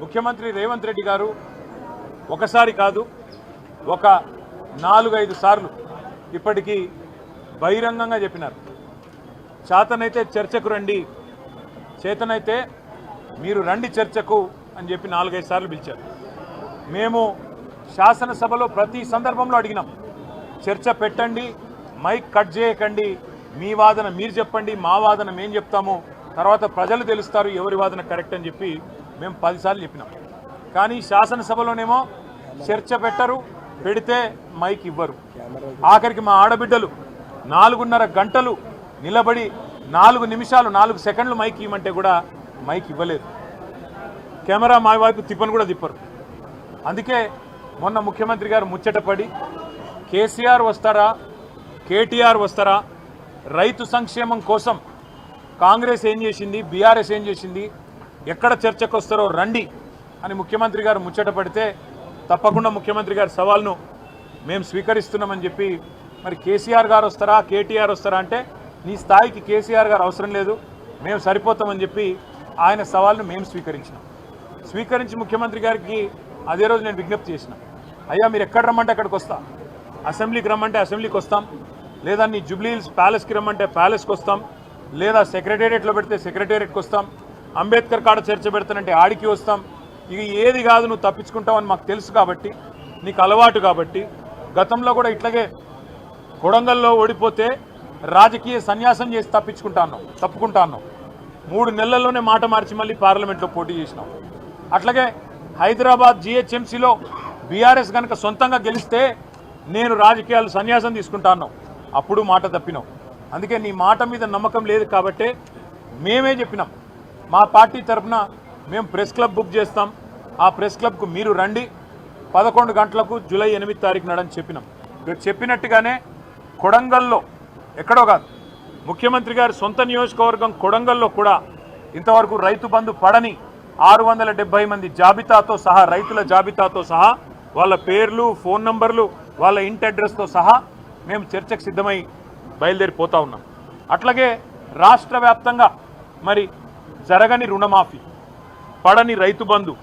ముఖ్యమంత్రి రేవంత్ రెడ్డి గారు ఒకసారి కాదు ఒక నాలుగైదు సార్లు ఇప్పటికీ బహిరంగంగా చెప్పినారు. చేతనైతే చర్చకు రండి చేతనైతే మీరు రండి చర్చకు అని చెప్పి నాలుగైదు సార్లు పిలిచారు. మేము శాసనసభలో ప్రతి సందర్భంలో అడిగినాం చర్చ పెట్టండి మైక్ కట్ చేయకండి మీ వాదన మీరు చెప్పండి మా వాదన మేము చెప్తాము తర్వాత ప్రజలు తెలుస్తారు ఎవరి వాదన కరెక్ట్ అని చెప్పి మేము పదిసార్లు చెప్పినాం. కానీ శాసనసభలోనేమో చర్చ పెట్టరు పెడితే మైక్ ఇవ్వరు. ఆఖరికి మా ఆడబిడ్డలు నాలుగున్నర గంటలు నిలబడి నాలుగు నిమిషాలు నాలుగు సెకండ్లు మైక్ ఇవ్వమంటే కూడా మైక్ ఇవ్వలేదు. కెమెరా మా వైపు తిప్పను కూడా తిప్పరు. అందుకే మొన్న ముఖ్యమంత్రి గారు ముచ్చటపడి కేసీఆర్ వస్తారా కేటీఆర్ వస్తారా రైతు సంక్షేమం కోసం కాంగ్రెస్ ఏం చేసింది బీఆర్ఎస్ ఏం చేసింది ఎక్కడ చర్చకు వస్తారో రండి అని ముఖ్యమంత్రి గారు ముచ్చట పడితే తప్పకుండా ముఖ్యమంత్రి గారి సవాల్ను మేము స్వీకరిస్తున్నామని చెప్పి మరి కేసీఆర్ గారు వస్తారా కేటీఆర్ వస్తారా అంటే నీ స్థాయికి కేసీఆర్ గారు అవసరం లేదు మేము సరిపోతామని చెప్పి ఆయన సవాల్ను మేము స్వీకరించినాం. స్వీకరించి ముఖ్యమంత్రి గారికి అదే రోజు నేను విజ్ఞప్తి చేసిన అయ్యా మీరు ఎక్కడ రమ్మంటే అక్కడికి వస్తా. అసెంబ్లీకి రమ్మంటే అసెంబ్లీకి వస్తాం. లేదా నీ జుబ్లీహిల్స్ ప్యాలెస్కి రమ్మంటే ప్యాలెస్కి వస్తాం. లేదా సెక్రటేరియట్లో పెడితే సెక్రటేరియట్కి వస్తాం. అంబేద్కర్ కాడ చర్చ పెడతానంటే ఆడికి వస్తాం. ఇక ఏది కాదు నువ్వు తప్పించుకుంటావని మాకు తెలుసు కాబట్టి నీకు అలవాటు కాబట్టి గతంలో కూడా ఇట్లాగే కొడంగల్లో ఓడిపోతే రాజకీయ సన్యాసం చేసి తప్పించుకుంటాను తప్పుకుంటాను మూడు నెలల్లోనే మాట మార్చి మళ్ళీ పార్లమెంట్లో పోటీ చేసినాం అట్లాగే హైదరాబాద్ జిహెచ్ఎంసీలో బీఆర్ఎస్ కనుక సొంతంగా గెలిస్తే నేను రాజకీయాలు సన్యాసం తీసుకుంటాను అప్పుడు మాట తప్పినాం అందుకే నీ మాట మీద నమ్మకం లేదు కాబట్టే మేమే చెప్పినాం. మా పార్టీ తరఫున మేము ప్రెస్ క్లబ్ బుక్ చేస్తాం. ఆ ప్రెస్ క్లబ్కు మీరు రండి. పదకొండు గంటలకు జూలై ఎనిమిది తారీఖు నాడని చెప్పినాం. మీరు చెప్పినట్టుగానే కొడంగల్లో ఎక్కడో కాదు ముఖ్యమంత్రి గారి సొంత నియోజకవర్గం కొడంగల్లో కూడా ఇంతవరకు రైతు బంధు పడని ఆరు వందల డెబ్బై మంది జాబితాతో సహా రైతుల జాబితాతో సహా వాళ్ళ పేర్లు ఫోన్ నంబర్లు వాళ్ళ ఇంటి అడ్రస్తో సహా మేము చర్చకు సిద్ధమై బయలుదేరిపోతూ ఉన్నాం. అట్లాగే రాష్ట్ర వ్యాప్తంగా మరి జరగని రుణమాఫీ పడని రైతు బంధు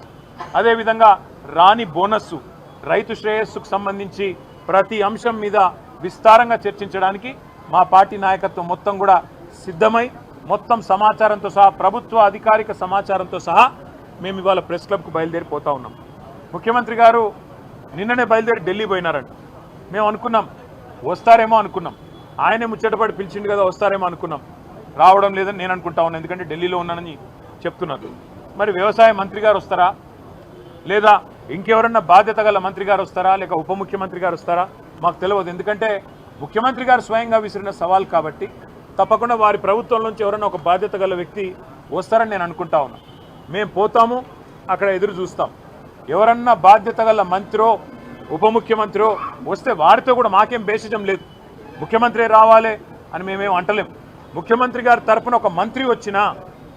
అదేవిధంగా రాని బోనస్సు రైతు శ్రేయస్సుకు సంబంధించి ప్రతి అంశం మీద విస్తారంగా చర్చించడానికి మా పార్టీ నాయకత్వం మొత్తం కూడా సిద్ధమై మొత్తం సమాచారంతో సహా ప్రభుత్వ అధికారిక సమాచారంతో సహా మేము ఇవాళ ప్రెస్ క్లబ్కు బయలుదేరిపోతా ఉన్నాం. ముఖ్యమంత్రి గారు నిన్ననే బయలుదేరి ఢిల్లీ పోయినారంట. మేము అనుకున్నాం వస్తారేమో అనుకున్నాం. ఆయనే ముచ్చటపడి పిలిచిండు కదా వస్తారేమో అనుకున్నాం. రావడం లేదని నేను అనుకుంటా ఉన్నాను ఎందుకంటే ఢిల్లీలో ఉన్నానని చెప్తున్నారు. మరి వ్యవసాయ మంత్రి గారు వస్తారా? లేదా ఇంకెవరన్నా బాధ్యత గల మంత్రి గారు వస్తారా? లేక ఉప ముఖ్యమంత్రి గారు వస్తారా? మాకు తెలియదు. ఎందుకంటే ముఖ్యమంత్రి గారు స్వయంగా విసిరిన సవాల్ కాబట్టి తప్పకుండా వారి ప్రభుత్వం నుంచి ఎవరైనా ఒక బాధ్యత గల వ్యక్తి వస్తారని నేను అనుకుంటా ఉన్నా. మేము పోతాము అక్కడ ఎదురు చూస్తాం. ఎవరన్నా బాధ్యత గల మంత్రో ఉప ముఖ్యమంత్రో వస్తే వారితో కూడా మాకేం బేసిజం లేదు. ముఖ్యమంత్రి రావాలి అని మేమేం అంటలేం. ముఖ్యమంత్రి గారి తరపున ఒక మంత్రి వచ్చినా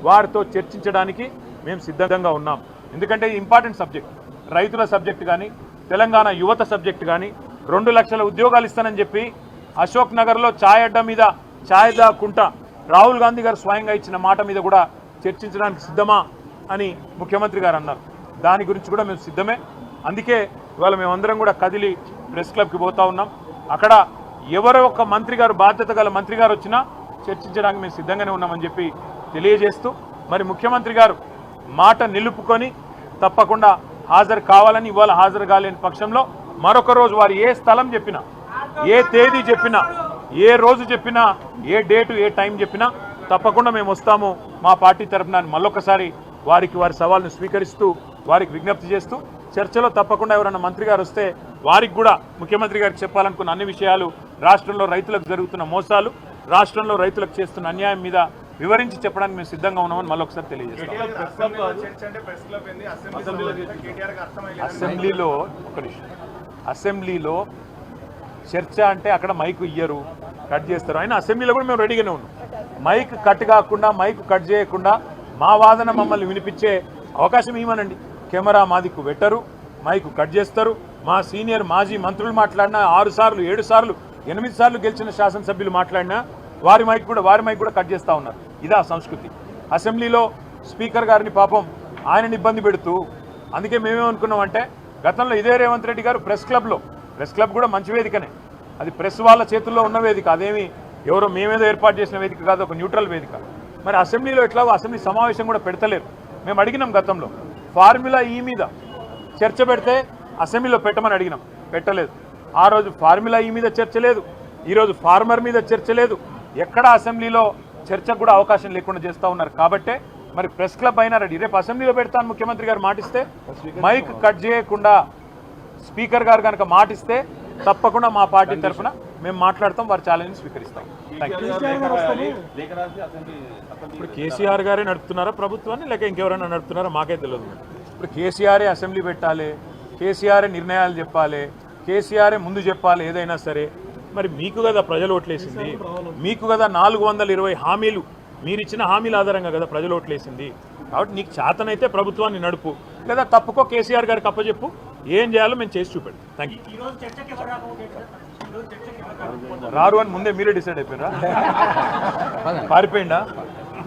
వారితో చర్చించడానికి మేము సిద్ధంగా ఉన్నాం. ఎందుకంటే ఇది ఇంపార్టెంట్ సబ్జెక్ట్. రైతుల సబ్జెక్ట్ కానీ తెలంగాణ యువత సబ్జెక్ట్ కానీ రెండు లక్షల ఉద్యోగాలు ఇస్తానని చెప్పి అశోక్ నగర్లో ఛాయ్ అడ్డ మీద ఛాయ్ దాక్కుంటా రాహుల్ గాంధీ గారు స్వయంగా ఇచ్చిన మాట మీద కూడా చర్చించడానికి సిద్ధమా అని ముఖ్యమంత్రి గారు అన్నారు. దాని గురించి కూడా మేము సిద్ధమే. అందుకే ఇవాళ మేమందరం కూడా కదిలి ప్రెస్ క్లబ్కి పోతా ఉన్నాం. అక్కడ ఎవరో ఒక మంత్రి గారు బాధ్యత గల మంత్రి గారు వచ్చినా చర్చించడానికి మేము సిద్ధంగానే ఉన్నామని చెప్పి తెలియజేస్తూ మరి ముఖ్యమంత్రి గారు మాట నిలుపుకొని తప్పకుండా హాజరు కావాలని ఇవాళ హాజరు కాలేని పక్షంలో మరొక రోజు వారు ఏ స్థలం చెప్పినా ఏ తేదీ చెప్పినా ఏ రోజు చెప్పినా ఏ డేటు ఏ టైం చెప్పినా తప్పకుండా మేము వస్తాము. మా పార్టీ తరఫున మళ్ళొకసారి వారికి వారి సవాల్ను స్వీకరిస్తూ వారికి విజ్ఞప్తి చేస్తూ చర్చలో తప్పకుండా ఎవరైనా మంత్రి గారు వస్తే వారికి కూడా ముఖ్యమంత్రి గారికి చెప్పాలనుకున్న అన్ని విషయాలు రాష్ట్రంలో రైతులకు జరుగుతున్న మోసాలు రాష్ట్రంలో రైతులకు చేస్తున్న అన్యాయం మీద వివరించి చెప్పడానికి మేము సిద్ధంగా ఉన్నామని మళ్ళొకసారి తెలియజేస్తాం. అసెంబ్లీలో ఒక నిమిషం. అసెంబ్లీలో చర్చ అంటే అక్కడ మైక్ ఇయ్యరు కట్ చేస్తారు. అయినా అసెంబ్లీలో కూడా మేము రెడీగానే ఉన్నాం. మైక్ కట్ కాకుండా మైక్ కట్ చేయకుండా మా వాదన మమ్మల్ని వినిపించే అవకాశం ఇవ్వనండి. కెమెరా మాదికు పెట్టరు మైక్ కట్ చేస్తారు. మా సీనియర్ మాజీ మంత్రులు మాట్లాడినా ఆరు సార్లు ఏడు సార్లు ఎనిమిది సార్లు గెలిచిన శాసనసభ్యులు మాట్లాడినా వారి మైక్ కూడా వారి మైక్ కూడా కట్ చేస్తూ ఉన్నారు. ఇదా సంస్కృతి. అసెంబ్లీలో స్పీకర్ గారిని పాపం ఆయనని ఇబ్బంది పెడుతూ అందుకే మేమేమనుకున్నామంటే గతంలో ఇదే రేవంత్ రెడ్డి గారు ప్రెస్ క్లబ్లో ప్రెస్ క్లబ్ కూడా మంచి వేదికనే. అది ప్రెస్ వాళ్ళ చేతుల్లో ఉన్న వేదిక అదేమి ఎవరో మేమేదో ఏర్పాటు చేసిన వేదిక కాదు ఒక న్యూట్రల్ వేదిక. మరి అసెంబ్లీలో ఎట్లా అసెంబ్లీ సమావేశం కూడా పెడతలేరు. మేము అడిగినాం గతంలో ఫార్ములా ఈ మీద చర్చ పెడితే అసెంబ్లీలో పెట్టమని అడిగినాం. పెట్టలేదు. ఆ రోజు ఫార్ములా ఈ మీద చర్చ లేదు ఈరోజు ఫార్మర్ మీద చర్చ లేదు ఎక్కడ అసెంబ్లీలో చర్చకు కూడా అవకాశం లేకుండా చేస్తూ ఉన్నారు. కాబట్టే మరి ప్రెస్ క్లబ్ అయినా రెడీ. రేపు అసెంబ్లీలో పెడతాను ముఖ్యమంత్రి గారు మాటిస్తే మైక్ కట్ చేయకుండా స్పీకర్ గారు కనుక మాటిస్తే తప్పకుండా మా పార్టీ తరఫున మేము మాట్లాడతాం వారి ఛాలెంజ్ స్వీకరిస్తాం. ఇప్పుడు కేసీఆర్ గారే నడుపుతున్నారా ప్రభుత్వాన్ని లేక ఇంకెవరైనా నడుపుతున్నారా? మాకే తెలియదు ఇప్పుడు కేసీఆరే అసెంబ్లీ పెట్టాలి కేసీఆరే నిర్ణయాలు చెప్పాలి కేసీఆరే ముందు చెప్పాలి ఏదైనా సరే. మరి మీకు కదా ప్రజలు ఓట్లేసింది. మీకు కదా నాలుగు వందల ఇరవై హామీలు మీరు ఇచ్చిన హామీల ఆధారంగా కదా ప్రజలు ఓట్లేసింది. కాబట్టి నీకు చేతనైతే ప్రభుత్వాన్ని నడుపు. లేదా తప్పుకో కేసీఆర్ గారికి అప్పచెప్పు ఏం చేయాలో మేము చేసి చూపెడతాం. థ్యాంక్ యూ రారు అని ముందే మీరే డిసైడ్ అయిపోయినా పారిపోయిందా